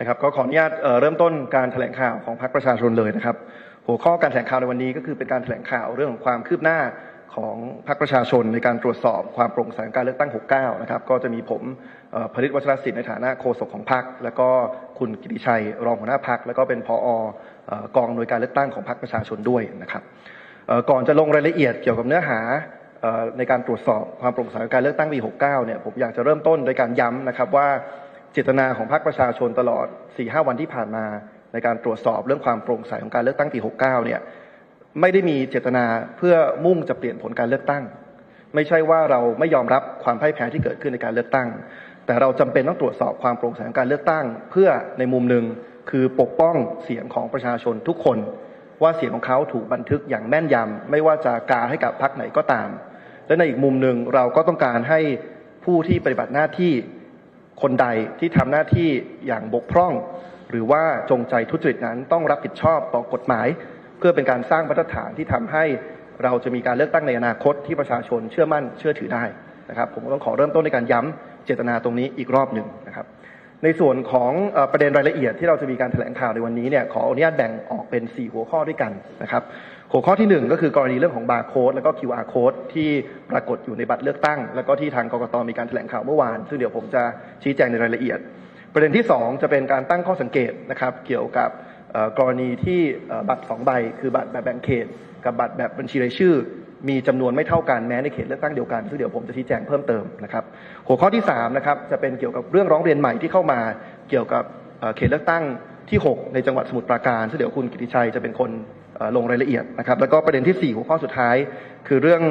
นะครับก็ขออนุญาตเริ่มต้นการแถลงข่าวของพรรคประชาชนเลยนะครับ หัวข้อการแถลงข่าวในวันนี้ก็คือเป็นการแถลงข่าวเรื่องของความคืบหน้าของพรรคประชาชนในการตรวจสอบความโปร่งใสการเลือกตั้ง 69 นะครับ ก็จะมีผมผลิตวัชรศิลป์ในฐานะโฆษกของพรรคแล้วก็คุณกิติชัยรองหัวหน้าพรรคแล้วก็เป็นผอออกองหน่วยการเลือกตั้งของพรรคประชาชนด้วยนะครับก่อนจะลงรายละเอียดเกี่ยวกับเนื้อหาในการตรวจสอบความโปร่งใสการเลือกตั้งปี 69 เนี่ยผมอยากจะเริ่มต้นโดยการย้ำนะครับว่า เจตนาของพรรคประชาชนตลอด 4-5 วันที่ผ่านมา ในการตรวจสอบเรื่องความโปร่งใสของการเลือกตั้งปี 69 เนี่ยไม่ได้มีเจตนาเพื่อมุ่งจะเปลี่ยนผลการเลือกตั้ง ไม่ใช่ว่าเราไม่ยอมรับความพ่ายแพ้ที่เกิดขึ้นในการเลือกตั้ง แต่เราจำเป็นต้องตรวจสอบความโปร่งใสของการเลือกตั้ง เพื่อในมุมหนึ่งคือปกป้องเสียงของประชาชนทุกคน ว่าเสียงของเขาถูกบันทึกอย่างแม่นยำไม่ว่าจะกาให้กับพรรคไหนก็ตาม และในอีกมุมหนึ่งเราก็ต้องการให้ผู้ที่ปฏิบัติหน้าที่ คนใดที่ทำหน้าที่อย่างบกพร่อง หรือว่าจงใจทุจริตนั้นต้องรับผิดชอบต่อกฎหมาย เพื่อเป็นการสร้างมาตรฐานที่ทำให้เราจะมีการเลือกตั้งในอนาคตที่ประชาชนเชื่อมั่นเชื่อถือได้นะครับ ผมก็ต้องขอเริ่มต้นในการย้ำเจตนาตรงนี้อีกรอบหนึ่งนะครับ ในส่วนของประเด็นรายละเอียดที่เราจะมีการแถลงข่าวในวันนี้เนี่ยขออนุญาตแบ่งออกเป็น 4 หัวข้อด้วยกันนะครับ หัวข้อทีหนึ่1 ก็คือกรณีเรื่องของบาร์โค้ดแล้วก็ QR code ที่ปรากฏอยู่ในบัตรเลือกตั้ง แล้วก็ที่ทางกกตมีการแถลงข่าวเมื่อวาน ซึ่งเดี๋ยวผมจะชี้แจงในรายละเอียด ประเด็นที่ 2 จะเป็นการตั้งข้อสังเกตนะครับเกี่ยวกับกรณีที่บัตร2ใบคือบัตรแบบแบ่งเขต กับบัตรแบบบัญชีรายชื่อ มีจำนวนไม่เท่ากันแม้ในเขตเลือกตั้งเดียวกันซึ่งเดี๋ยวผมจะชี้แจงเพิ่มเติมนะครับหัวข้อที่3นะครับจะเป็นเกี่ยวกับเรื่องร้องเรียนใหม่ที่เข้ามาเกี่ยวกับเขตเลือกตั้ง ที่ 6 ในจังหวัดสมุทรปราการซึ่งเดี๋ยวคุณกิติชัยจะเป็นคนลงรายละเอียดนะครับ แล้วก็ประเด็นที่ 4 หัวข้อสุดท้าย คือเรื่อง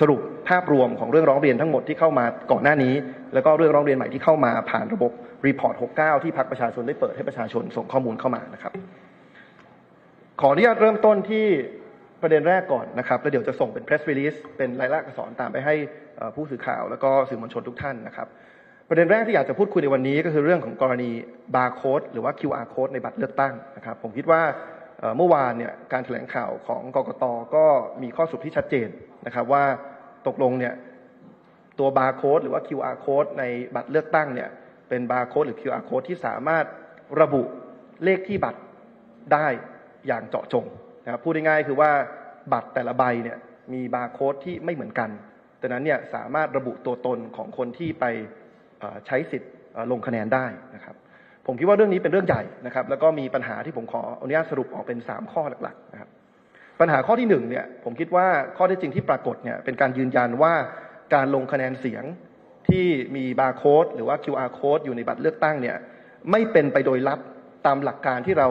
สรุปภาพรวมของเรื่องร้องเรียนทั้งหมดที่เข้ามาก่อนหน้านี้ แล้วก็เรื่องร้องเรียนใหม่ที่เข้ามาผ่านระบบรีพอร์ต 69 ที่พักประชาชนได้เปิดให้ประชาชนส่งข้อมูลเข้ามานะครับ ขออนุญาตเริ่มต้นที่ประเด็นแรกก่อนนะครับแล้วเดี๋ยวจะส่งเป็น press release เป็นรายละอักษรตามไปให้ผู้สื่อข่าว แล้วก็สื่อมวลชนทุกท่านนะครับ ประเด็นแรกที่อยากจะพูดคุยในวันนี้ก็คือเรื่องของกรณี barcode หรือว่า QR code ในบัตรเลือกตั้งนะครับ ผมคิดว่าเมื่อวานเนี่ยการแถลงข่าวของกกตก็มีข้อสรุปที่ชัดเจนนะครับว่าตกลงเนี่ยตัวบาร์โค้ดหรือว่า QR code ในบัตรเลือกตั้งเนี่ยเป็นบาร์โค้ดหรือ QR code ที่สามารถระบุเลขที่บัตรได้อย่างเจาะจงนะครับพูดง่ายๆคือว่าบัตรแต่ละใบเนี่ยมีบาร์โค้ดที่ไม่เหมือนกันดังนั้นเนี่ยสามารถระบุตัวตนของคนที่ไป ใช้สิทธิ์ลงคะแนนได้นะครับ ผมคิดว่าเรื่องนี้เป็นเรื่องใหญ่นะครับ แล้วก็มีปัญหาที่ผมขออนุญาตสรุปออกเป็น 3 ข้อหลักๆนะครับ ปัญหาข้อที่หนึ่งเนี่ยผมคิดว่าข้อเท็จจริงที่ปรากฏเนี่ยเป็นการยืนยันว่าการลงคะแนนเสียงที่มีบาร์โค้ดหรือว่า QR code อยู่ในบัตรเลือกตั้งเนี่ยไม่เป็นไปโดยลับตามหลักการที่เรา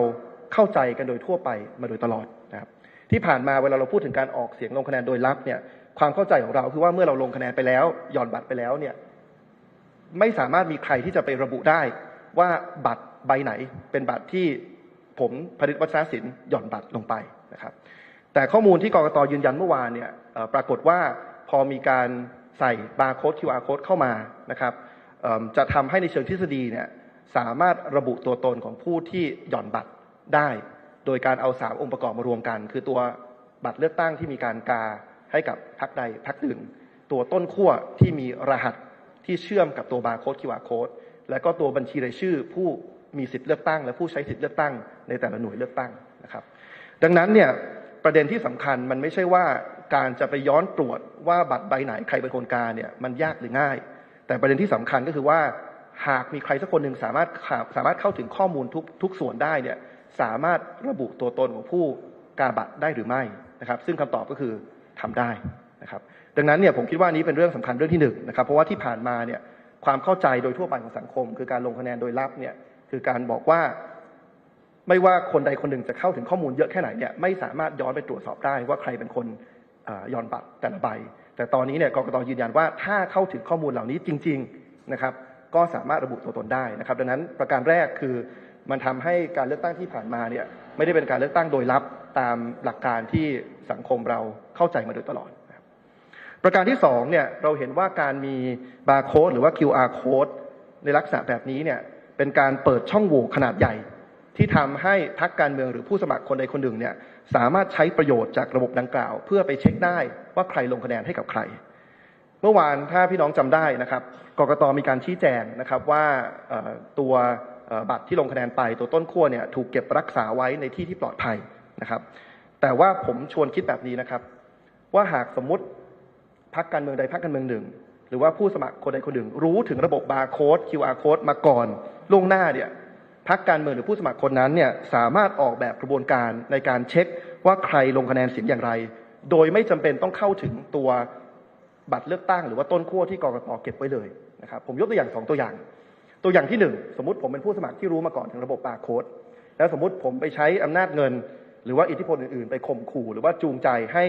เข้าใจกันโดยทั่วไปมาโดยตลอดนะครับที่ผ่านมาเวลาเราพูดถึงการออกเสียงลงคะแนนโดยลับเนี่ยความเข้าใจของเราคือว่าเมื่อเราลงคะแนนไปแล้วหย่อนบัตรไปแล้วเนี่ย ไม่สามารถมีใครที่จะไประบุได้ว่าบัตรใบไหน เป็นบัตรที่ผมผลิตวัชรศิลป์หย่อนบัตรลงไปนะครับแต่ข้อมูลที่กรกตยืนยันเมื่อวานเนี่ยปรากฏว่าพอมีการใส่บาร์โค้ด QR code เข้ามานะครับจะทำให้ในเชิงทฤษฎีเนี่ยสามารถระบุตัวตนของผู้ที่หย่อนบัตรได้ โดยการเอาสามองค์ประกอบมารวมกัน คือตัวบัตรเลือกตั้งที่มีการกาให้กับพรรคใดพรรคหนึ่งตัวต้นขั้วที่มีรหัส ที่เชื่อมกับตัวบาร์โค้ด QR code และก็ตัวบัญชีรายชื่อ ผู้มีสิทธิ์เลือกตั้ง และผู้ใช้สิทธิ์เลือกตั้งในแต่ละหน่วยเลือกตั้งนะครับ ดังนั้นเนี่ยประเด็นที่สำคัญมันไม่ใช่ว่าการจะไปย้อนตรวจว่าบัตรใบไหนใครเป็นคนกาเนี่ยมันยากหรือง่าย แต่ประเด็นที่สำคัญก็คือว่าหากมีใครสักคนหนึ่งสามารถสามารถเข้าถึงข้อมูลทุกทุกส่วนได้เนี่ยสามารถระบุตัวตนของผู้กาบัตรได้หรือไม่นะครับ ซึ่งคำตอบก็คือทำได้ นะครับดังนั้นเนี่ยผมคิดว่านี้เป็นเรื่องสำคัญเรื่องที่หนึ่งนะครับเพราะว่าที่ผ่านมาเนี่ยความเข้าใจโดยทั่วไปของสังคม คือการลงคะแนนโดยลับเนี่ยคือการบอกว่าไม่ว่าคนใดคนหนึ่งจะเข้าถึงข้อมูลเยอะแค่ไหนเนี่ยไม่สามารถย้อนไปตรวจสอบได้ว่าใครเป็นคนย้อนบัตรแต่ละใบ แต่ตอนนี้เนี่ยกรกตยืนยันว่าถ้าเข้าถึงข้อมูลเหล่านี้จริงๆนะครับก็สามารถระบุตัวตนได้นะครับ ดังนั้นประการแรกคือมันทำให้การเลือกตั้งที่ผ่านมาเนี่ยไม่ได้เป็นการเลือกตั้งโดยลับตามหลักการที่สังคมเราเข้าใจมาโดยตลอด ประการที่สองเนี่ยเราเห็นว่าการมีบาร์โค้ดหรือว่า QR code ในลักษณะแบบนี้เนี่ยเป็นการเปิดช่องโหว่ขนาดใหญ่ ที่ทำให้พรรคการเมืองหรือผู้สมัครคนใดคนหนึ่งเนี่ยสามารถใช้ประโยชน์จากระบบดังกล่าว เพื่อไปเช็คได้ว่าใครลงคะแนนให้กับใคร เมื่อวานถ้าพี่น้องจำได้นะครับกกตมีการชี้แจงนะครับว่าตัวบัตรที่ลงคะแนนไปตัวต้นขั้วเนี่ยถูกเก็บรักษาไว้ในที่ที่ปลอดภัยนะครับ แต่ว่าผมชวนคิดแบบนี้นะครับ ว่าหากสมมติ พรรคการเมืองใดพรรคการเมืองหนึ่ง หรือว่าผู้สมัครคนใดคนหนึ่ง รู้ถึงระบบบาร์โค้ด QR code มาก่อนล่วงหน้าเนี่ยพรรคการเมืองหรือผู้สมัครคนนั้นเนี่ยสามารถออกแบบกระบวนการในการเช็คว่าใครลงคะแนนเสียงอย่างไร โดยไม่จำเป็นต้องเข้าถึงตัวบัตรเลือกตั้งหรือว่าต้นขั้วที่กรกตเก็บไว้เลยนะครับผมยกตัวอย่างสองตัวอย่าง ตัวอย่างที่หนึ่งสมมติผมเป็นผู้สมัครที่รู้มาก่อนถึงระบบบาร์โค้ดแล้วสมมติผมไปใช้อำนาจเงิน หรือว่าอิทธิพลอื่นๆ ไปข่มขู่หรือว่าจูงใจให้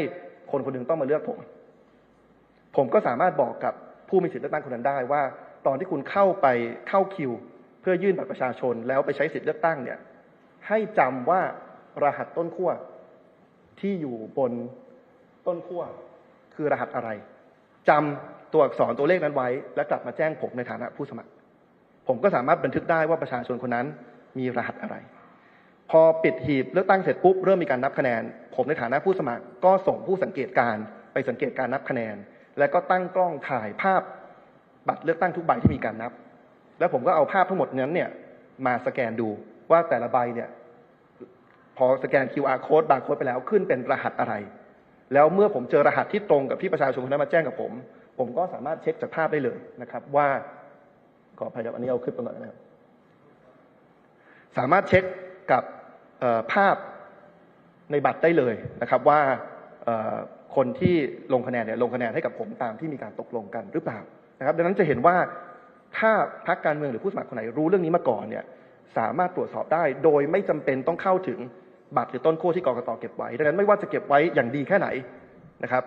คนคนหนึ่งต้องมาเลือกผม ผมก็สามารถบอกกับผู้มีสิทธิ์เลือกตั้งคนนั้นได้ว่า ตอนที่คุณเข้าไปเข้าคิว เพื่อยื่นบัตรประชาชน แล้วไปใช้สิทธิ์เลือกตั้งเนี่ยให้จำว่ารหัสต้นขั้วที่อยู่บนต้นขั้วคือรหัสอะไรจำตัวอักษรตัวเลขนั้นไว้ และกลับมาแจ้งผมในฐานะผู้สมัคร ผมก็สามารถบันทึกได้ว่าประชาชนคนนั้นมีรหัสอะไร พอปิดหีบเลือกตั้งเสร็จปุ๊บเริ่มมีการนับคะแนน ผมในฐานะผู้สมัคร ก็ส่งผู้สังเกตการไปสังเกตการนับคะแนน แล้วก็ตั้งกล้องถ่ายภาพบัตรเลือกตั้งทุกใบที่มีการนับ แล้วผมก็เอาภาพทั้งหมดนั้นเนี่ยมาสแกนดูว่าแต่ละใบเนี่ยพอสแกน QR code บาร์โค้ดไปแล้วขึ้นเป็นรหัสอะไร แล้วเมื่อผมเจอรหัสที่ตรงกับที่ประชาชนคนนั้นมาแจ้งกับผม ผมก็สามารถเช็คจากภาพได้เลยนะครับ ว่าขออภัยครับอันนี้เอาคลิปมาหน่อยนะครับสามารถเช็คกับภาพในบัตรได้เลยนะครับว่า คนที่ลงคะแนนเนี่ยลงคะแนนให้กับผมตามที่มีการตกลงกันหรือเปล่านะครับ ดังนั้นจะเห็นว่าถ้าพรรคการเมืองหรือผู้สมัครคนไหนรู้เรื่องนี้มาก่อนเนี่ยสามารถตรวจสอบได้ โดยไม่จำเป็นต้องเข้าถึงบัตรหรือต้นขั้วที่กรกตเก็บไว้ดังนั้นไม่ว่าจะเก็บไว้อย่างดีแค่ไหนนะครับ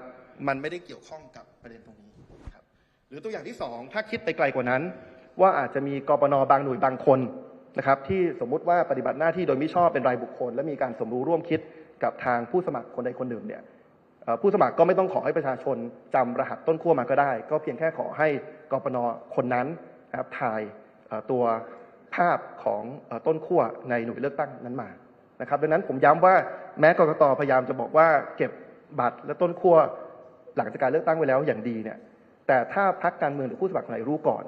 มันไม่ได้เกี่ยวข้องกับประเด็นตรงนี้ครับหรือตัวอย่างที่สองถ้าคิดไปไกลกว่านั้น ว่าอาจจะมีกปนบางหน่วยบางคนนะครับที่สมมุติว่าปฏิบัติหน้าที่โดยมิชอบเป็นรายบุคคล และมีการสมรู้ร่วมคิดกับทางผู้สมัครคนใดคนหนึ่งเนี่ย ผู้สมัครก็ไม่ต้องขอให้ประชาชนจำรหัสต้นขั้วมาก็ได้ ก็เพียงแค่ขอให้กปนคนนั้นนะครับถ่ายตัวภาพของต้นขั้วในหน่วยเลือกตั้งนั้นมานะครับดังนั้นผมย้ำว่าแม้กรกตพยายามจะบอกว่าเก็บบัตรและต้นขั้วหลังจากการเลือกตั้งไว้แล้วอย่างดีเนี่ยแต่ถ้าพรรคการเมืองหรือผู้สมัครไหนรู้ก่อน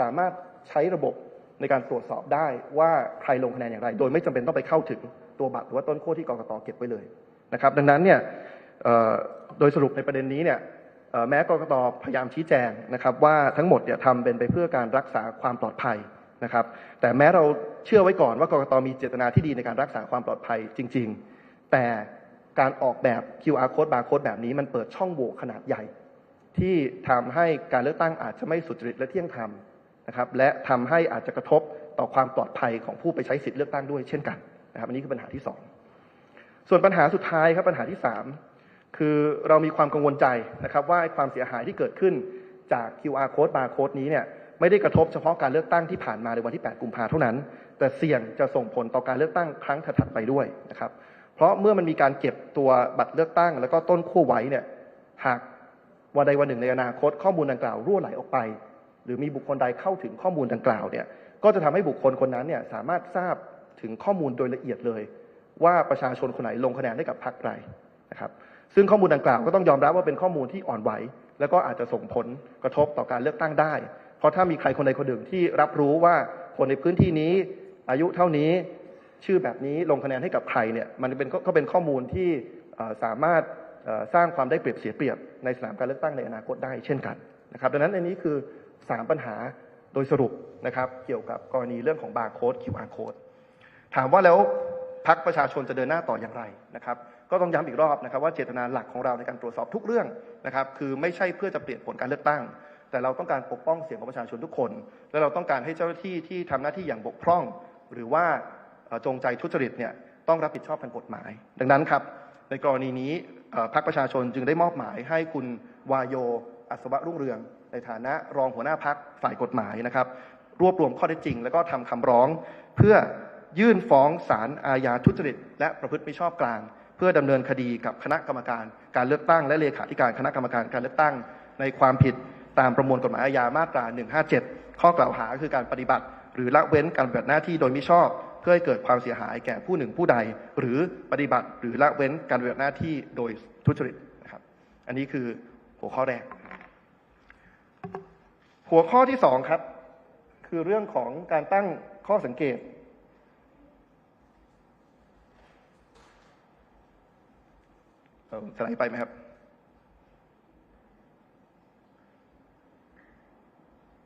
สามารถใช้ระบบในการตรวจสอบได้ว่าใครลงคะแนนอย่างไร โดยไม่จำเป็นต้องไปเข้าถึงตัวบัตรหรือว่าต้นขั้วที่กรกตเก็บไว้เลยนะครับดังนั้นเนี่ย โดยสรุปในประเด็นนี้เนี่ยแม้กรกตพยายามชี้แจงนะครับว่าทั้งหมดเนี่ยทำเป็นไปเพื่อการรักษาความปลอดภัยนะครับ แต่แม้เราเชื่อไว้ก่อนว่ากรกตมีเจตนาที่ดีในการรักษาความปลอดภัยจริง ๆ แต่การออกแบบ QR code barcode แบบนี้มันเปิดช่องโหว่ขนาดใหญ่ ที่ทำให้การเลือกตั้งอาจจะไม่สุจริตและเที่ยงธรรมนะครับ และทำให้อาจจะกระทบต่อความปลอดภัยของผู้ไปใช้สิทธิเลือกตั้งด้วยเช่นกันนะครับอันนี้คือปัญหาที่สองส่วนปัญหาสุดท้ายครับปัญหาที่สาม คือเรามีความกังวลใจนะครับว่าความเสียหายที่เกิดขึ้นจาก QR code barcode นี้เนี่ยไม่ได้กระทบเฉพาะการเลือกตั้งที่ผ่านมาในวันที่ 8 กุมภาเท่านั้น แต่เสี่ยงจะส่งผลต่อการเลือกตั้งครั้งถัดไปด้วยนะครับ เพราะเมื่อมันมีการเก็บตัวบัตรเลือกตั้ง แล้วก็ต้นขั้วไว้เนี่ยหากวันใดวันหนึ่งในอนาคตข้อมูลดังกล่าวรั่วไหลออกไป หรือมีบุคคลใดเข้าถึงข้อมูลดังกล่าวเนี่ยก็จะทำให้บุคคลคนนั้นเนี่ยสามารถทราบถึงข้อมูลโดยละเอียดเลย ว่าประชาชนคนไหนลงคะแนนให้กับพรรคใดนะครับ ซึ่งข้อมูลดังกล่าวก็ต้องยอมรับว่าเป็นข้อมูลที่อ่อนไหว แล้วก็อาจจะส่งผลกระทบต่อการเลือกตั้งได้ เพราะถ้ามีใครคนใดคนหนึ่งที่รับรู้ว่าคนในพื้นที่นี้อายุเท่านี้ชื่อแบบนี้ลงคะแนนให้กับใครเนี่ยมันเป็นก็เป็นข้อมูลที่สามารถสร้างความได้เปรียบเสียเปรียบในสนามการเลือกตั้งในอนาคตได้เช่นกันนะครับดังนั้นอันนี้คือ 3 ปัญหาโดยสรุปนะครับเกี่ยวกับกรณีเรื่องของบาร์โค้ด QR code ถามว่าแล้วพักประชาชนจะเดินหน้าต่ออย่างไรนะครับ ก็ต้องย้ำอีกรอบนะครับว่าเจตนาหลักของเราในการตรวจสอบทุกเรื่องนะครับคือไม่ใช่เพื่อจะเปลี่ยนผลการเลือกตั้ง แต่เราต้องการปกป้องเสียงของประชาชนทุกคน และเราต้องการให้เจ้าหน้าที่ที่ทำหน้าที่อย่างบกพร่อง หรือว่าจงใจทุจริตเนี่ยต้องรับผิดชอบทางกฎหมาย ดังนั้นครับในกรณีนี้พรรคประชาชนจึงได้มอบหมายให้คุณวายโย อัศวะรุ่งเรือง ในฐานะรองหัวหน้าพักฝ่ายกฎหมายนะครับ รวบรวมข้อเท็จจริง แล้วก็ทำคำร้อง เพื่อยื่นฟ้องศาลอาญาทุจริต และประพฤติมิชอบกลาง พื่อดำเนินคดีกับคณะกรรมการการเลือกตั้ง และเลขาธิการคณะกรรมการการเลือกตั้ง ในความผิดตามประมวลกฎหมายอาญามาตรา 157 ข้อกล่าวหาคือการปฏิบัติ หรือละเว้นการปฏิบัติหน้าที่โดยมิชอบ เพื่อให้เกิดความเสียหายแก่ผู้หนึ่งผู้ใด หรือปฏิบัติหรือละเว้นการปฏิบัติหน้าที่โดยทุจริตนะครับ อันนี้คือหัวข้อแรก หัวข้อที่สองครับคือเรื่องของการตั้งข้อสังเกต เอา สไลด์ไปไหมครับ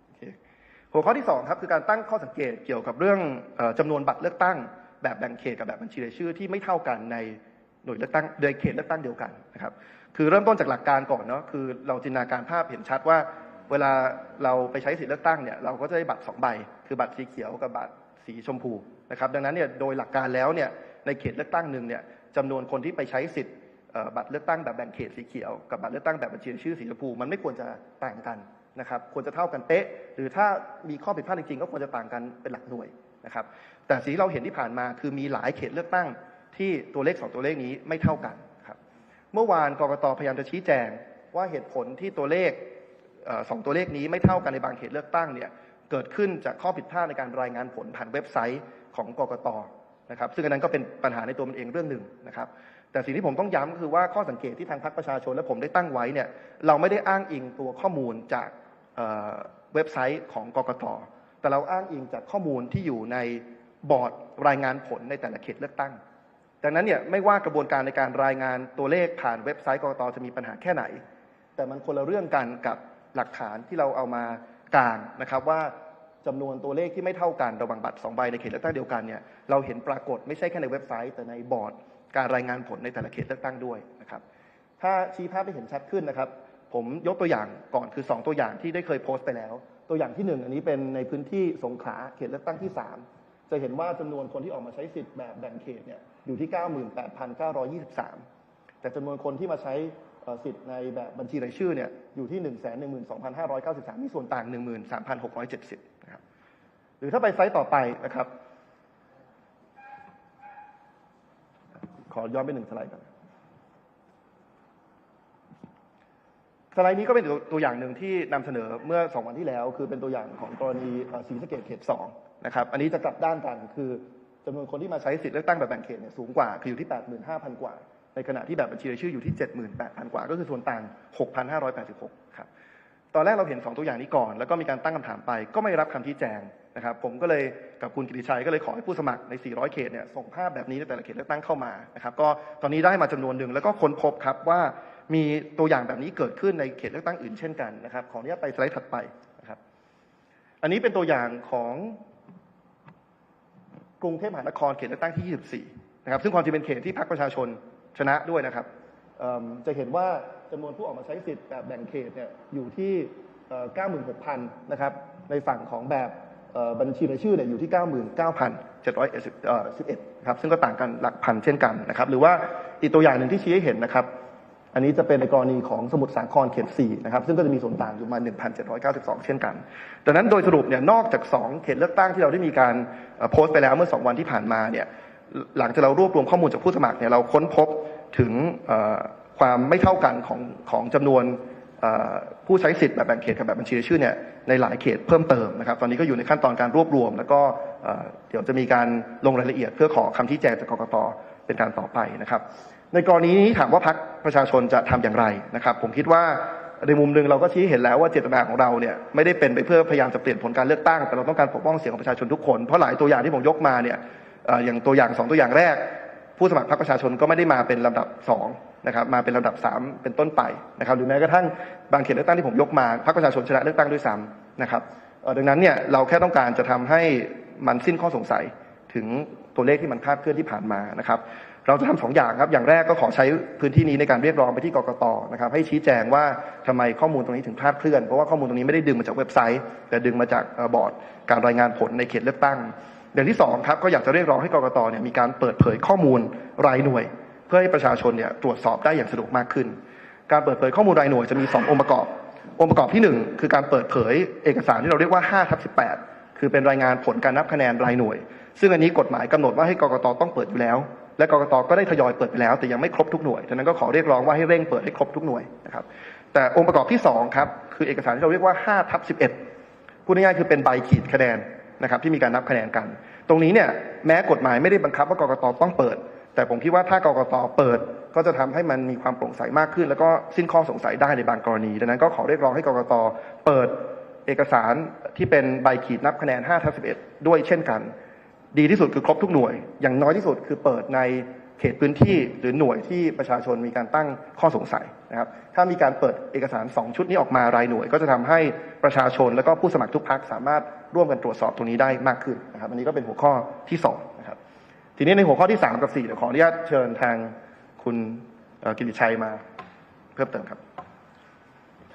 โอเคหัวข้อที่สองครับคือการตั้งข้อสังเกตเกี่ยวกับเรื่องเออจำนวนบัตรเลือกตั้ง แบบแบ่งเขตกับแบบบัญชีรายชื่อที่ไม่เท่ากันในหน่วยเลือกตั้งโดยเขตเลือกตั้งเดียวกันนะครับคือเริ่มต้นจากหลักการก่อนเนาะคือเราจินตนาการภาพเห็นชัดว่า เวลาเราไปใช้สิทธิเลือกตั้งเนี่ยเราก็จะได้บัตรสองใบ คือบัตรสีเขียวกับบัตรสีชมพูนะครับดังนั้นเนี่ยโดยหลักการแล้วเนี่ยในเขตเลือกตั้งหนึ่งเนี่ยจำนวนคนที่ไปใช้สิทธิ์ บัตรเลือกตั้งแบบแบ่งเขตสีเขียวกับบัตรเลือกตั้งแบบบัญชีชื่อสีชมพูมันไม่ควรจะต่างกันนะครับควรจะเท่ากันเป๊ะ หรือถ้ามีข้อผิดพลาดจริงๆก็ควรจะต่างกันเป็นหลักหน่วยนะครับแต่สิ่งที่เราเห็นที่ผ่านมาคือมีหลายเขตเลือกตั้งที่ตัวเลขสองตัวเลขนี้ไม่เท่ากันครับเมื่อวานกรกตพยายามจะชี้แจงว่าเหตุผลที่ตัวเลขสองตัวเลขนี้ไม่เท่ากันในบางเขตเลือกตั้งเนี่ยเกิดขึ้นจากข้อผิดพลาดในการรายงานผลผ่านเว็บไซต์ของกรกตนะครับซึ่งอันนั้นก็เป็นปัญหาในตัวมันเองเรื่องหนึ่งนะครับ แต่สิ่งที่ผมต้องย้ำก็คือว่าข้อสังเกตที่ทางพรรคประชาชนและผมได้ตั้งไว้เนี่ยเราไม่ได้อ้างอิงตัวข้อมูลจากเเว็บไซต์ของกกตแต่เราอ้างอิงจากข้อมูลที่อยู่ในบอร์ดรายงานผลในแต่ละเขตเลือกตั้ง ดังนั้นเนี่ยไม่ว่ากระบวนการในการรายงานตัวเลขผ่านเว็บไซต์กรกตจะมีปัญหาแค่ไหน แต่มันคนละเรื่องกันกับหลักฐานที่เราเอามากางนะครับว่าจำนวนตัวเลขที่ไม่เท่ากันระหว่างบัตรสองใบในเขตเลือกตั้งเดียวกันเนี่ยเราเห็นปรากฏไม่ใช่แค่ในเว็บไซต์แต่ในบอร์ด การรายงานผลในแต่ละเขตเลือกตั้งด้วยนะครับ ถ้าชี้ภาพให้เห็นชัดขึ้นนะครับ ผมยกตัวอย่างก่อนคือ 2 ตัวอย่างที่ได้เคยโพสต์ไปแล้ว ตัวอย่างที่ 1 อันนี้เป็นในพื้นที่สงขลาเขตเลือกตั้งที่ 3 จะเห็นว่าจำนวนคนที่ออกมาใช้สิทธิ์แบบแบ่งเขตเนี่ยอยู่ที่ 98,923 แต่จำนวนคนที่มาใช้สิทธิ์ในแบบบัญชีรายชื่อเนี่ยอยู่ที่ 112,593 มีส่วนต่าง 13,670 นะครับ หรือถ้าไปไซต์ต่อไปนะครับ ขอย้อนไปหนึ่งสไลด์ก่อนสไลด์นี้ก็เป็นตัวอย่างหนึ่งที่นำเสนอเมื่อ2วันที่แล้ว คือเป็นตัวอย่างของกรณีเอ่อศรีสะเกดเขต2นะครับอันนี้จะกลับด้านกันคือจำนวนคนที่มาใช้สิทธิเลือกตั้งแบบแบ่งเขตเนี่ยสูงกว่าคืออยู่ที่ 85,000 กว่า ในขณะที่แบบบัญชีรายชื่ออยู่ที่ 78,000 กว่า ก็คือส่วนต่าง 6,586 ครับตอนแรกเราเห็น 2 ตัวอย่างนี้ก่อน แล้วก็มีการตั้งคำถามไป ก็ไม่รับคำชี้แจง นะครับผมก็เลยกับคุณกิติชัยก็เลยขอให้ผู้สมัครใน 400 เขตเนี่ยส่งภาพแบบนี้ในแต่ละเขตเลือกตั้งเข้ามานะครับก็ตอนนี้ได้มาจำนวนหนึ่งแล้วก็ค้นพบครับว่ามีตัวอย่างแบบนี้เกิดขึ้นในเขตเลือกตั้งอื่นเช่นกันนะครับขออนุญาตไปสไลด์ถัดไปนะครับอันนี้เป็นตัวอย่างของกรุงเทพมหานครเขตเลือกตั้งที่ 24 นะครับซึ่งความจริงเป็นเขตที่พรรคประชาชนชนะด้วยนะครับจะเห็นว่าจำนวนผู้ออกมาใช้สิทธิ์แบบแบ่งเขตเนี่ยอยู่ที่ 96,000 นะครับในฝั่งของแบบ บัญชีรายชื่อเนี่ยอยู่ที่ 99,711ครับซึ่งก็ต่างกันหลักพันเช่นกันนะครับหรือว่าอีกตัวอย่างหนึ่งที่ชี้ให้เห็นนะครับ อันนี้จะเป็นในกรณีของสมุทรสาครเขต4นะครับซึ่งก็จะมีส่วนต่างอยู่ประมา 1,792 เช่นกันดังนั้นโดยสรุปเนี่ยนอกจาก 2 เขตเลือกตั้งที่เราได้มีการโพสต์ไปแล้วเมื่อ 2 วันที่ผ่านมาเนี่ยหลังจากเรารวบรวมข้อมูลจากผู้สมัครเนี่ยเราค้นพบถึงความไม่เท่ากันของของจำนวน ผู้ใช้สิทธิ์แบบแบ่งเขตกับแบบบัญชีรายชื่อเนี่ยในหลายเขตเพิ่มเติมนะครับตอนนี้ก็อยู่ในขั้นตอนการรวบรวม แล้วก็เดี๋ยวจะมีการลงรายละเอียดเพื่อขอคำชี้แจงจากกกตเป็นการต่อไปนะครับ ในกรณีนี้ถามว่าพักประชาชนจะทำอย่างไรนะครับ ผมคิดว่าในมุมหนึ่งเราก็ชี้เห็นแล้วว่าเจตนาของเราเนี่ยไม่ได้เป็นไปเพื่อพยายามจะเปลี่ยนผลการเลือกตั้งแต่เราต้องการปกป้องเสียงของประชาชนทุกคนเพราะหลายตัวอย่างที่ผมยกมาเนี่ยเอ่ออย่างตัวอย่างสองตัวอย่างแรก ผู้สมัครพรรคประชาชนก็ไม่ได้มาเป็นลำดับสองนะครับมาเป็นลำดับสามเป็นต้นไปนะครับหรือแม้กระทั่งบางเขตเลือกตั้งที่ผมยกมาพรรคประชาชนชนะเลือกตั้งด้วยซ้ำนะครับดังนั้นเนี่ยเราแค่ต้องการจะทำให้มันสิ้นข้อสงสัยถึงตัวเลขที่มันคลาดเคลื่อนที่ผ่านมานะครับเราจะทำสองอย่างครับ อย่างแรกก็ขอใช้พื้นที่นี้ในการเรียกร้องไปที่กกตนะครับ ให้ชี้แจงว่าทำไมข้อมูลตรงนี้ถึงคลาดเคลื่อน เพราะว่าข้อมูลตรงนี้ไม่ได้ดึงมาจากเว็บไซต์ แต่ดึงมาจากบอร์ดการรายงานผลในเขตเลือกตั้ง อย่างที่สองครับก็อยากจะเรียกร้องให้กรกตเนี่ยมีการเปิดเผยข้อมูลรายหน่วย เพื่อให้ประชาชนเนี่ยตรวจสอบได้อย่างสะดวกมากขึ้น การเปิดเผยข้อมูลรายหน่วยจะมี 2 องค์ประกอบ องค์ประกอบที่ 1 คือการเปิดเผยเอกสารที่เราเรียกว่า5ทับ18 คือเป็นรายงานผลการนับคะแนนรายหน่วย ซึ่งอันนี้กฎหมายกำหนดว่าให้กรกตต้องเปิดอยู่แล้ว และกรกตก็ได้ทยอยเปิดไปแล้ว แต่ยังไม่ครบทุกหน่วยฉะนั้นก็ขอเรียกร้องว่าให้เร่งเปิดให้ครบทุกหน่วยนะครับแต่องค์ประกอบที่2ครับคือเอกสารที่เราเรียกว่า5ทับ11พูดง่ายๆคือเป็นใบขีดคะแนน นะครับที่มีการนับคะแนนกัน ตรงนี้เนี่ยแม้กฎหมายไม่ได้บังคับว่ากกตต้องเปิด แต่ผมคิดว่าถ้ากกตเปิด ก็จะทำให้มันมีความโปร่งใสมากขึ้น แล้วก็สิ้นข้อสงสัยได้ในบางกรณี ดังนั้นก็ขอเรียกร้องให้กกตเปิดเอกสารที่เป็นใบขีดนับคะแนน5ทับ11 ด้วยเช่นกัน ดีที่สุดคือครบทุกหน่วย อย่างน้อยที่สุดคือเปิดใน เขตพื้นที่หรือหน่วยที่ประชาชนมีการตั้งข้อสงสัยนะครับ ถ้ามีการเปิดเอกสาร 2 ชุดนี้ออกมารายหน่วย ก็จะทำให้ประชาชนและก็ผู้สมัครทุกพักสามารถร่วมกันตรวจสอบตรงนี้ได้มากขึ้นนะครับ อันนี้ก็เป็นหัวข้อที่2นะครับ ทีนี้ในหัวข้อที่ 3 กับ4เดี๋ยวขออนุญาตเชิญทางคุณกิติชัยมาเพิ่มเติมครับ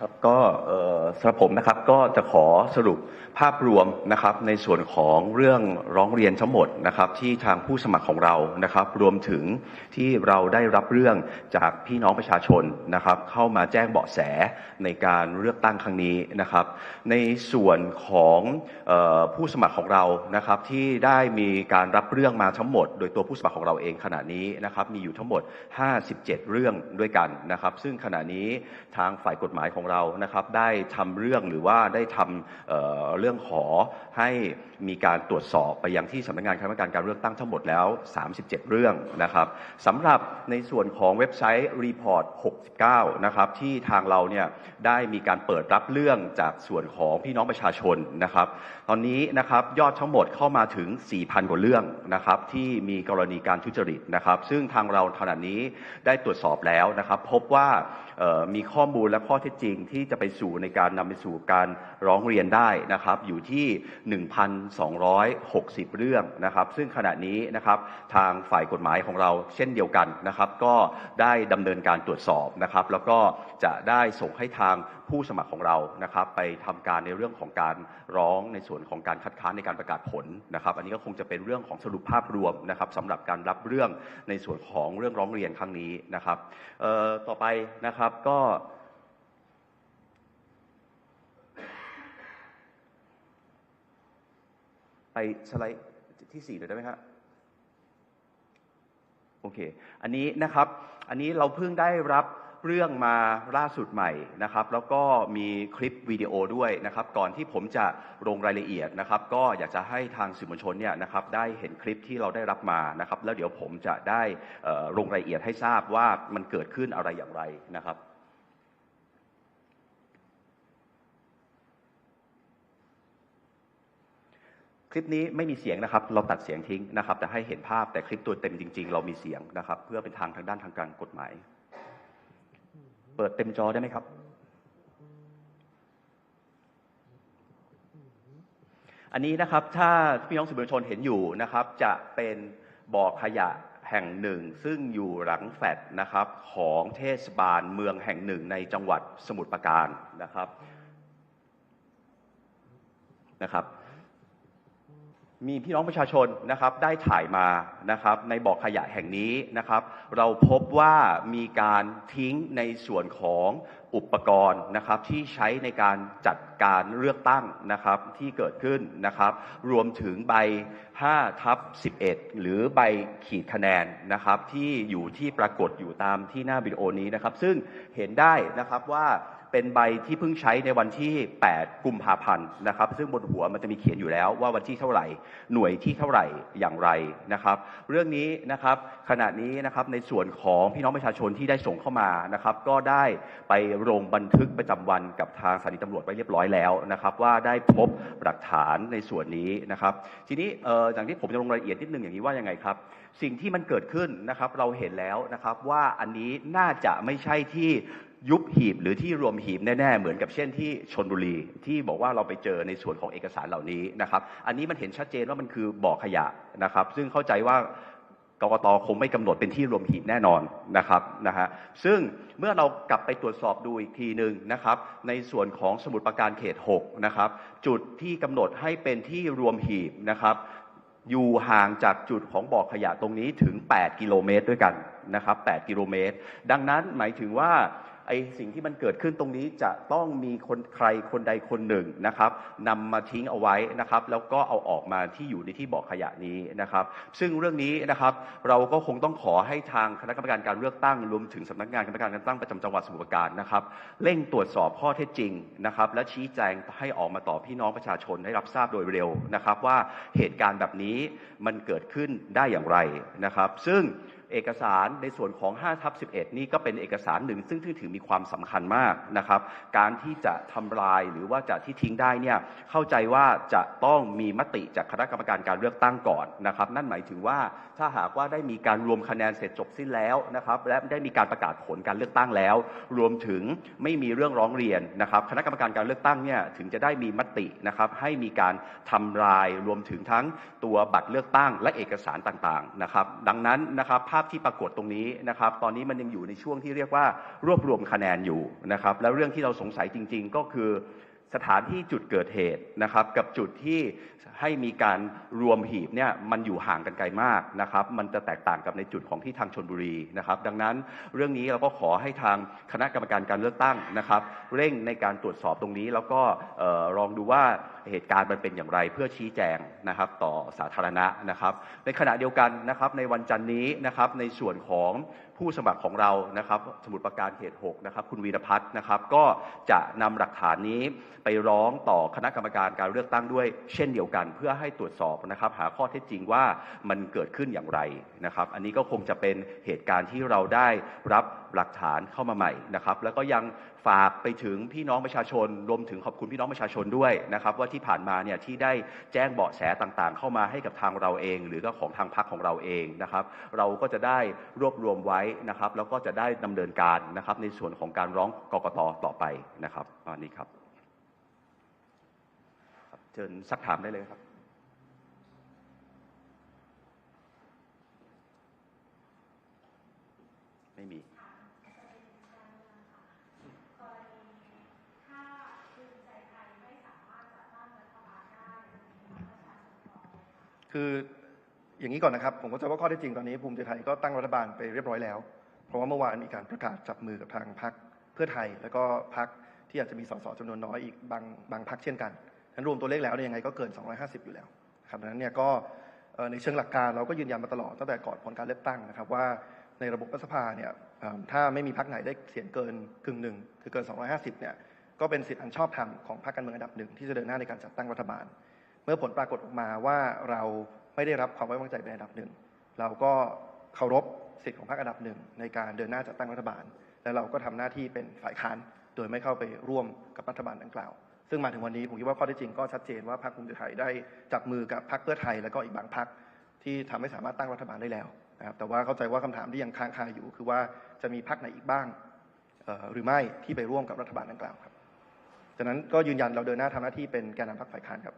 ครับก็สำหรับผมนะครับก็จะขอสรุปภาพรวมนะครับในส่วนของเรื่องร้องเรียนทั้งหมดนะครับที่ทางผู้สมัครของเรานะครับ รวมถึงที่เราได้รับเรื่องจากพี่น้องประชาชนนะครับ เข้ามาแจ้งเบาะแสในการเลือกตั้งครั้งนี้นะครับ ในส่วนของออผู้สมัครของเรานะครับที่ได้มีการรับเรื่องมาทั้งหมด โดยตัวผู้สมัครของเราเองขณะนี้นะครับมีอยู่ทั้งหมด 57 เรื่องด้วยกันนะครับ ซึ่งขณะนี้ทางฝ่ายกฎหมายของเรานะครับได้ทำเรื่องหรือว่าได้ทำเเรื่องขอให้มีการตรวจสอบไปยังที่สำนักงานคณะกรรมการการเลือกตั้งทั้งหมดแล้ว 37 เรื่องนะครับสำหรับในส่วนของเว็บไซต์ Report 69 นะครับที่ทางเราเนี่ยได้มีการเปิดรับเรื่องจากส่วนของพี่น้องประชาชนนะครับ ตอนนี้นะครับยอดทั้งหมดเข้ามาถึง 4,000 กว่าเรื่องนะครับที่มีกรณีการทุจริตนะครับ ซึ่งทางเราขณะนี้ได้ตรวจสอบแล้วนะครับ พบว่ามีข้อมูลและข้อเท็จจริงที่จะไปสู่ในการนำไปสู่การร้องเรียนได้นะครับ อยู่ที่ 1,260 เรื่องนะครับ ซึ่งขณะนี้นะครับทางฝ่ายกฎหมายของเราเช่นเดียวกันนะครับ ก็ได้ดำเนินการตรวจสอบนะครับ แล้วก็จะได้ส่งให้ทางผู้สมัครของเรานะครับ ไปทำการในเรื่องของการร้องในส่วนของการคัดค้านในการประกาศผลนะครับ อันนี้ก็คงจะเป็นเรื่องของสรุปภาพรวมนะครับสำหรับการรับเรื่องในส่วนของเรื่องร้องเรียนครั้งนี้นะครับต่อไปนะครับก็ ไปสไลด์ที่สี่เลยได้ไหมครับโอเค อันนี้นะครับ อันนี้เราเพิ่งได้รับเรื่องมาล่าสุดใหม่นะครับ แล้วก็มีคลิปวิดีโอด้วยนะครับ ก่อนที่ผมจะลงรายละเอียดนะครับ ก็อยากจะให้ทางสื่อมวลชนเนี่ยนะครับ ได้เห็นคลิปที่เราได้รับมานะครับ แล้วเดี๋ยวผมจะได้ลงรายละเอียดให้ทราบว่ามันเกิดขึ้นอะไรอย่างไรนะครับ คลิปนี้ไม่มีเสียงนะครับ เราตัดเสียงทิ้งนะครับ แต่ให้เห็นภาพแต่คลิปตัวเต็มจริง ๆ เรามีเสียงนะครับ เพื่อเป็นทางทางด้านทางการกฎหมาย เปิดเต็มจอได้ไหมครับ อันนี้นะครับถ้าพี่น้องสื่อมวลชนเห็นอยู่นะครับ จะเป็นบ่อขยะแห่งหนึ่ง ซึ่งอยู่หลังแฟลตนะครับ ของเทศบาลเมืองแห่งหนึ่งในจังหวัดสมุทรปราการนะครับนะครับ มีพี่น้องประชาชนนะครับได้ถ่ายมานะครับในบ่อขยะแห่งนี้นะครับ เราพบว่ามีการทิ้งในส่วนของอุปกรณ์นะครับที่ใช้ในการจัดการเลือกตั้งนะครับที่เกิดขึ้นนะครับ รวมถึงใบ 5 ทับ 11 หรือใบขีดคะแนนนะครับที่อยู่ที่ปรากฏอยู่ตามที่หน้าวิดีโอนี้นะครับ ซึ่งเห็นได้นะครับว่า เป็นใบที่เพิ่งใช้ในวันที่ 8 กุมภาพันธ์นะครับ ซึ่งบนหัวมันจะมีเขียนอยู่แล้วว่าวันที่เท่าไหร่ หน่วยที่เท่าไหร่อย่างไรนะครับ เรื่องนี้นะครับขณะนี้นะครับในส่วนของพี่น้องประชาชนที่ได้ส่งเข้ามานะครับ ก็ได้ไปลงบันทึกประจำวันกับทางสถานีตำรวจไว้เรียบร้อยแล้วนะครับ ว่าได้พบหลักฐานในส่วนนี้นะครับ ทีนี้เอ่ออย่างที่ผมจะลงรายละเอียดนิดนึงอย่างนี้ว่ายังไงครับ สิ่งที่มันเกิดขึ้นนะครับเราเห็นแล้วนะครับว่าอันนี้น่าจะไม่ใช่ที่ ยุบหีบหรือที่รวมหีบแน่ๆ เหมือนกับเช่นที่ชนบุรี ที่บอกว่าเราไปเจอในส่วนของเอกสารเหล่านี้นะครับอันนี้มันเห็นชัดเจนว่ามันคือบ่อขยะนะครับ ซึ่งเข้าใจว่ากกตคงไม่กำหนดเป็นที่รวมหีบแน่นอนนะครับนะฮะซึ่งเมื่อเรากลับไปตรวจสอบดูอีกทีหนึ่งนะครับ ในส่วนของสมุดประการเขต 6 นะครับ จุดที่กำหนดให้เป็นที่รวมหีบนะครับ อยู่ห่างจากจุดของบ่อขยะตรงนี้ถึง 8 กิโลเมตรด้วยกันนะครับ 8 กิโลเมตร ดังนั้นหมายถึงว่า ไอสิ่งที่มันเกิดขึ้นตรงนี้จะต้องมีคนใครคนใดคนหนึ่งนะครับนำมาทิ้งเอาไว้นะครับ แล้วก็เอาออกมาที่อยู่ในที่บ่อขยะนี้นะครับ ซึ่งเรื่องนี้นะครับเราก็คงต้องขอให้ทางคณะกรรมการการเลือกตั้งรวมถึงสำนักงานคณะกรรมการการตั้งประจำจังหวัดสมุทรปราการนะครับเร่งตรวจสอบข้อเท็จจริงนะครับ และชี้แจงให้ออกมาต่อพี่น้องประชาชนได้รับทราบโดยเร็วนะครับ ว่าเหตุการณ์แบบนี้มันเกิดขึ้นได้อย่างไรนะครับ ซึ่ง เอกสารในส่วนของ5ทับ11 นี่ก็เป็นเอกสารหนึ่ง ซึ่งถือมีความสำคัญมากนะครับ การที่จะทำลายหรือว่าจะที่ทิ้งได้เนี่ยเข้าใจว่าจะต้องมีมติจากคณะกรรมการการเลือกตั้งก่อนนะครับ นั่นหมายถึงว่าถ้าหากว่าได้มีการรวมคะแนนเสร็จจบสิ้นแล้วนะครับ และได้มีการประกาศผลการเลือกตั้งแล้ว รวมถึงไม่มีเรื่องร้องเรียนนะครับ คณะกรรมการการเลือกตั้งเนี่ยถึงจะได้มีมตินะครับให้มีการทำลายรวมถึงทั้งตัวบัตรเลือกตั้งและเอกสารต่างๆนะครับ ดังนั้นนะครับภาพาพที่ปรากฏตรงนี้นะครับ ตอนนี้มันยังอยู่ในช่วงที่เรียกว่ารวบรวมคะแนนอยู่นะครับ แล้วเรื่องที่เราสงสัยจริง ๆ ก็คือสถานที่จุดเกิดเหตุนะครับ กับจุดที่ให้มีการรวมหีบเนี่ยมันอยู่ห่างกันไกลมากนะครับ มันจะแตกต่างกับในจุดของที่ทางชนบุรีนะครับ ดังนั้นเรื่องนี้เราก็ขอให้ทางคณะกรรมการการเลือกตั้งนะครับ เร่งในการตรวจสอบตรงนี้แล้วก็ออลองดูว่าเหตุการณ์มันเป็นอย่างไร เพื่อชี้แจงนะครับต่อสาธารณะนะครับ ในขณะเดียวกันนะครับในวันจันทร์นี้นะครับในส่วนของผู้สมัครของเรานะครับสมุดประการเขต6นะครับคุณวีรพัฒน์นะครับก็จะนำหลักฐานนี้ไปร้องต่อคณะกรรมการการเลือกตั้งด้วย เช่นเดียวกัน เพื่อให้ตรวจสอบนะครับหาข้อเท็จจริงว่ามันเกิดขึ้นอย่างไรนะครับ อันนี้ก็คงจะเป็นเหตุการณ์ที่เราได้รับหลักฐานเข้ามาใหม่นะครับ แล้วก็ยัง ฝากไปถึงพี่น้องประชาชน รวมถึงขอบคุณพี่น้องประชาชนด้วยนะครับ ว่าที่ผ่านมาเนี่ยที่ได้แจ้งเบาะแสต่างๆ เข้ามาให้กับทางเราเอง หรือก็ของทางพรรคของเราเองนะครับ เราก็จะได้รวบรวมไว้นะครับ แล้วก็จะได้ดำเนินการนะครับ ในส่วนของการร้องกกตต่อไปนะครับอันนี้ครับครับเชิญสักถามได้เลยครับไม่มี คืออย่างนี้ก่อนนะครับ ผมก็จะว่าข้อท็จจริงตอนนี้ภูมิใจไทยก็ตั้งรัฐบาลไปเรียบร้อยแล้ว เพราะว่าเมื่อวานมีการประกาศจับมือกับทางพรรคเพื่อไทย แล้วก็พรรคที่อาจจะมีสสจำนวนน้อยอีกบางบางพรรคเช่นกันนั้นรวมตัวเลขแล้วเนี่ยยังไงก็เกิน 250 อยู่แล้วครับดังนั้นเนี่ยก็ในเชิงหลักการเราก็ยืนยันมาตลอดตั้งแต่ก่อนผลการเลือกตั้งนะครับว่าในระบบรัฐสภาเนี่ยถ้าไม่มีพรรคไหนได้เสียงเกินกึ่งหนึ่งคือเกิน 250 เนี่ยก็เป็นสิทธิอันชอบธรรมของพรรคการเมืองอันดับหนึ่งที่จะเดินหน้าในการจัดตั้งรัฐบาล เมื่อผลปรากฏออกมาว่าเราไม่ได้รับความไว้วางใจเป็นอันดับหนึ่ง เราก็เคารพสิทธิของพรรคอันดับหนึ่งในการเดินหน้าจัดตั้งรัฐบาล และเราก็ทำหน้าที่เป็นฝ่ายค้านโดยไม่เข้าไปร่วมกับรัฐบาลดังกล่าว ซึ่งมาถึงวันนี้ผมคิดว่าข้อเท็จจริงก็ชัดเจนว่าพรรคภูมิใจไทยได้จับมือกับพรรคเพื่อไทยและก็อีกบางพรรคที่ทำให้สามารถตั้งรัฐบาลได้แล้วนะครับแต่ว่าเข้าใจว่าคำถามที่ยังค้างคาอยู่ คือว่าจะมีพรรคไหนอีกบ้างหรือไม่ที่ไปร่วมกับรัฐบาลดังกล่าวครับฉะนั้นก็ยืนยันเราเดินหน้าทำหน้าที่เป็นแกนนำพรรคฝ่ายค้านครับ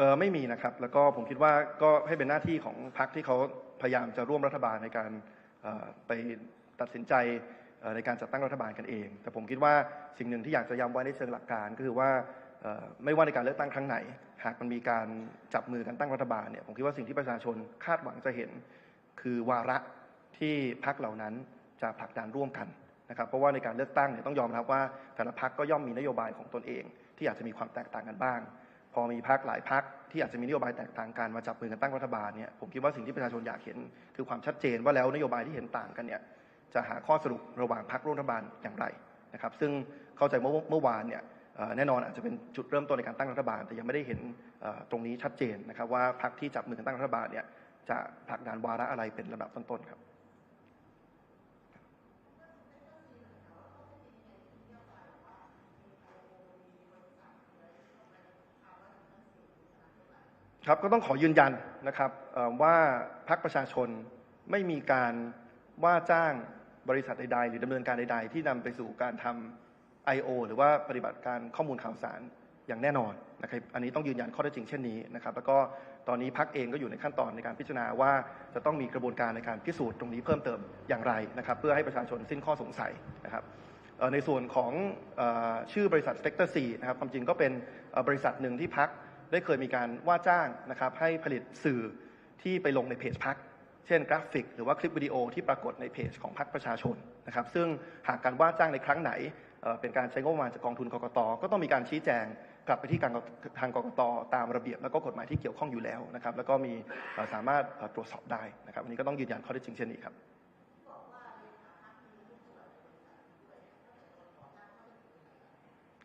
เออไม่มีนะครับ แล้วก็ผมคิดว่าก็ให้เป็นหน้าที่ของพรรคที่เขาพยายามจะร่วมรัฐบาลในการไปตัดสินใจในการจัดตั้งรัฐบาลกันเอง แต่ผมคิดว่าสิ่งหนึ่งที่อยากจะย้ำไว้ในเชิงหลักการ ก็คือว่าไม่ว่าในการเลือกตั้งครั้งไหน หากมันมีการจับมือกันตั้งรัฐบาลเนี่ยผมคิดว่าสิ่งที่ประชาชนคาดหวังจะเห็น คือวาระที่พรรคเหล่านั้นจะผลักดันร่วมกันนะครับเพราะว่าในการเลือกตั้งเนี่ยต้องยอมรับว่าแต่ละพรรคก็ย่อมมีนโยบายของตนเอง ที่อาจจะมีความแตกต่างกันบ้าง พอมีพรรคหลายพรรคที่อาจจะมีนโยบายแตกต่างกันมาจับมือกันตั้งรัฐบาลเนี่ยผมคิดว่าสิ่งที่ประชาชนอยากเห็น คือความชัดเจนว่าแล้วนโยบายที่เห็นต่างกันเนี่ยจะหาข้อสรุประหว่างพรรคร่วมรัฐบาลอย่างไรนะครับซึ่งเข้าใจเมื่อเมื่อวานเนี่ยแน่นอนอาจจะเป็นจุดเริ่มต้นในการตั้งรัฐบาล แต่ยังไม่ได้เห็นตรงนี้ชัดเจนนะครับว่าพรรคที่จับมือกันตั้งรัฐบาลเนี่ยจะผลักดันวาระอะไรเป็นลำดับต้นๆครับ ครับก็ต้องขอยืนยันนะครับว่าพรรคประชาชนไม่มีการว่าจ้างบริษัทใดๆ หรือดำเนินการใด ๆ ที่นำไปสู่การทำ I.O. หรือว่าปฏิบัติการข้อมูลข่าวสารอย่างแน่นอนนะครับอันนี้ต้องยืนยันข้อเท็จจริงเช่นนี้นะครับ แล้วก็ตอนนี้พรรคเองก็อยู่ในขั้นตอนในการพิจารณาว่าจะต้องมีกระบวนการในการพิสูจน์ตรงนี้เพิ่มเติมอย่างไรนะครับ เพื่อให้ประชาชนสิ้นข้อสงสัยนะครับในส่วนของชื่อบริษัท Spectre 4นะครับความจริงก็เป็นบริษัทหนึ่งที่พัก ได้เคยมีการว่าจ้างนะครับให้ผลิตสื่อที่ไปลงในเพจพักเช่นกราฟิก หรือว่าคลิปวิดีโอที่ปรากฏในเพจของพักประชาชนนะครับ ซึ่งหากการว่าจ้างในครั้งไหนเเป็นการใช้งบประมาณจากกองทุนกกต ก็ต้องมีการชี้แจงกลับไปที่การทางกกตตามระเบียบ แล้วก็กฎหมายที่เกี่ยวข้องอยู่แล้วนะครับ แล้วก็มีสามารถตรวจสอบได้นะครับอันนี้ก็ต้องยืนยันข้อเท็จจริงเช่นนี้ครับ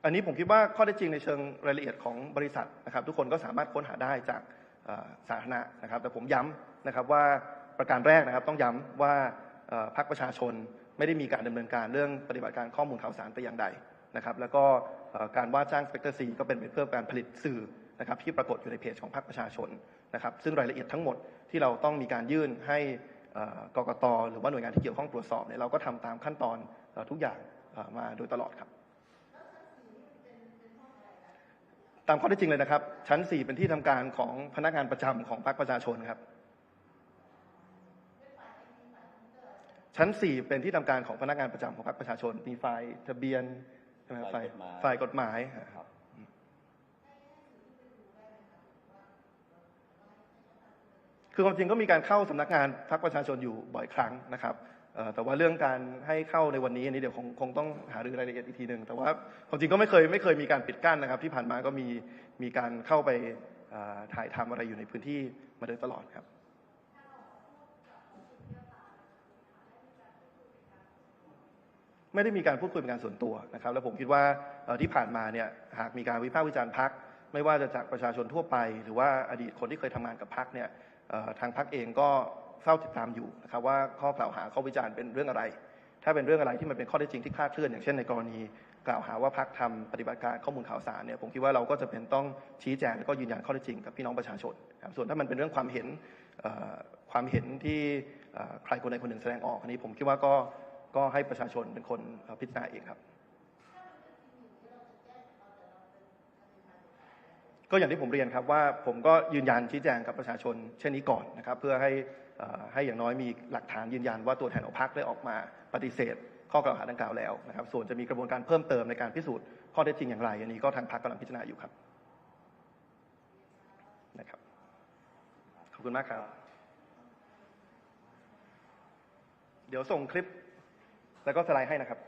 อันนี้ผมคิดว่าข้อเท็จจริงในเชิงรายละเอียดของบริษัทนะครับ ทุกคนก็สามารถค้นหาได้จากสาธารณะนะครับ แต่ผมย้ำนะครับว่าประการแรกนะครับ ต้องย้ำว่าพรรคประชาชนไม่ได้มีการดำเนินการเรื่องปฏิบัติการข้อมูลข่าวสารแต่อย่างใดนะครับ แล้วก็การว่าจ้างสเปกเตอร์ซีก็เป็นเพื่อการผลิตสื่อนะครับที่ปรากฏอยู่ในเพจของพรรคประชาชนนะครับ ซึ่งรายละเอียดทั้งหมดที่เราต้องมีการยื่นให้กกตหรือว่าหน่วยงานที่เกี่ยวข้องตรวจสอบเนี่ยเราก็ทำตามขั้นตอนทุกอย่างมาโดยตลอดครับ ตามข้อเท็จจริงเลยนะครับ ชั้น 4 เป็นที่ทำการของพนักงานประจำของพรรคประชาชนครับ ชั้น 4 เป็นที่ทำการของพนักงานประจำของพรรคประชาชน มีไฟล์ทะเบียนใช่ไหมครับไฟล์ไฟล์กฎหมายครับคือความจริงก็มีการเข้าสำนักงานพรรคประชาชนอยู่บ่อยครั้งนะครับเอ่อ แต่ว่าเรื่องการให้เข้าในวันนี้อันนี้เดี๋ยวคงคงต้องหารือรายละเอียดอีกทีหนึ่งแต่ว่าความจริงก็ไม่เคยไม่เคยมีการปิดกั้นนะครับ ที่ผ่านมาก็มีมีการเข้าไปถ่ายทำอะไรอยู่ในพื้นที่มาโดยตลอดครับไม่ได้มีการพูดคุยเป็นการส่วนตัวนะครับ แล้วผมคิดว่าที่ผ่านมาเนี่ยหากมีการวิพากษ์วิจารณ์พักไม่ว่าจะจากประชาชนทั่วไป หรือว่าอดีตคนที่เคยทำงานกับพักเนี่ยทางพักเองก็ เฝ้าติดตามอยู่นะครับว่าข้อกล่าวหาข้อวิจารณ์เป็นเรื่องอะไร ถ้าเป็นเรื่องอะไรที่มันเป็นข้อเท็จจริงที่คลาดเคลื่อนอย่างเช่นในกรณีกล่าวหาว่าพักทำปฏิบัติการข้อมูลข่าวสารเนี่ยผมคิดว่าเราก็จะเป็นต้องชี้แจงแล้วก็ยืนยันข้อเท็จจริงกับพี่น้องประชาชนครับส่วนถ้ามันเป็นเรื่องความเห็นความเห็นที่ใครคนใดคนหนึ่งแสดงออกอันนี้ผมคิดว่าก็ก็ให้ประชาชนเป็นคนพิจารณาเองครับ ก็อย่างที่ผมเรียนครับว่าผมก็ยืนยันชี้แจงกับประชาชนเช่นนี้ก่อนนะครับ เพื่อให้ ให้อย่างน้อยมีหลักฐานยืนยันว่าตัวแทนของพรรคได้ออกมาปฏิเสธ ข้อกล่าวหาดังกล่าวแล้วนะครับ ส่วนจะมีกระบวนการเพิ่มเติมในการพิสูจน์ข้อเท็จจริงอย่างไร อันนี้ก็ทางพรรคกำลังพิจารณาอยู่ครับนะครับขอบคุณมากครับ เดี๋ยวส่งคลิปแล้วก็สไลด์ให้นะครับ